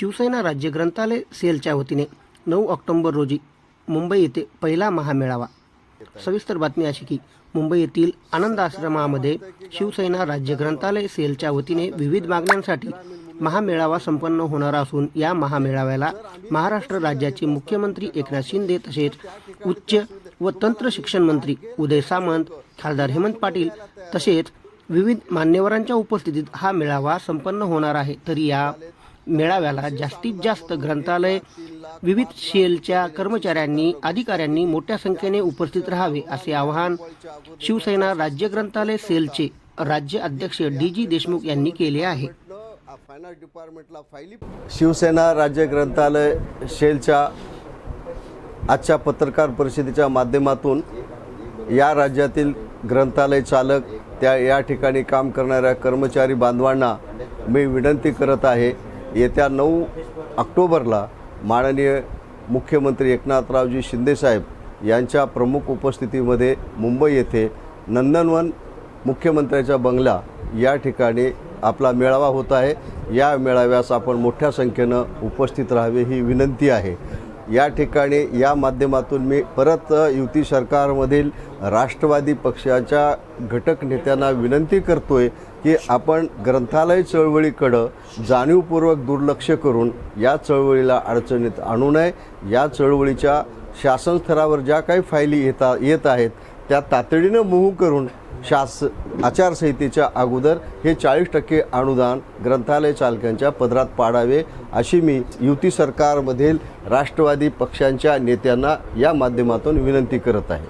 शिवसेना राज्य ग्रंथालय सेलच्या वतीने नऊ ऑक्टोंबर रोजी मुंबई येथे पहिला महामेळावा. सविस्तर बातमी अशी की मुंबई येथील आनंद आश्रमामध्ये शिवसेना राज्य ग्रंथालय सेलच्या वतीने विविध मागण्यांसाठी महामेळावा संपन्न होणार असून या महामेळाव्याला महाराष्ट्र राज्याचे मुख्यमंत्री एकनाथ शिंदे तसेच उच्च व तंत्र शिक्षण मंत्री उदय सामंत खासदार हेमंत पाटील तसेच विविध मान्यवरांच्या उपस्थितीत हा मेळावा संपन्न होणार आहे. तरी या मेळाव्याला जास्तीत जास्त ग्रंथालय विविध शेलच्या कर्मचाऱ्यांनी अधिकाऱ्यांनी मोठ्या संख्येने उपस्थित राहावे असे आवाहन शिवसेना राज्य ग्रंथालय सेलचे राज्य अध्यक्ष डी जी देशमुख यांनी केले आहे. फायनान्स डिपार्टमेंटला फायली शिवसेना राज्य ग्रंथालय शेलच्या आजच्या पत्रकार परिषदेच्या माध्यमातून या राज्यातील ग्रंथालय चालक त्या या ठिकाणी काम करणाऱ्या कर्मचारी बांधवांना मी विनंती करत आहे. येत्या नऊ ऑक्टोबरला माननीय मुख्यमंत्री एकनाथरावजी शिंदेसाहेब यांच्या प्रमुख उपस्थितीमध्ये मुंबई येथे नंदनवन मुख्यमंत्र्याचा बंगला या ठिकाणी आपला मेळावा होत आहे. या मेळाव्यास आपण मोठ्या संख्येनं उपस्थित राहावे ही विनंती आहे. या ठिकाणी या माध्यमातून मी परत युती सरकारमधील राष्ट्रवादी पक्षाच्या घटक नेत्यांना विनंती करतो आहे की आपण ग्रंथालय चळवळीकडं जाणीवपूर्वक दुर्लक्ष करून या चळवळीला अडचणीत आणू नये. या चळवळीच्या शासन स्तरावर ज्या काही फायली येता येत आहेत त्या तातडीनं मोहू करून शास आचारसंहितेच्या अगोदर हे चाळीस टक्के अनुदान ग्रंथालय चालकांच्या पदरात पाडावे अशी मी युती सरकारमधील राष्ट्रवादी पक्षांच्या नेत्यांना या माध्यमातून विनंती करत आहे.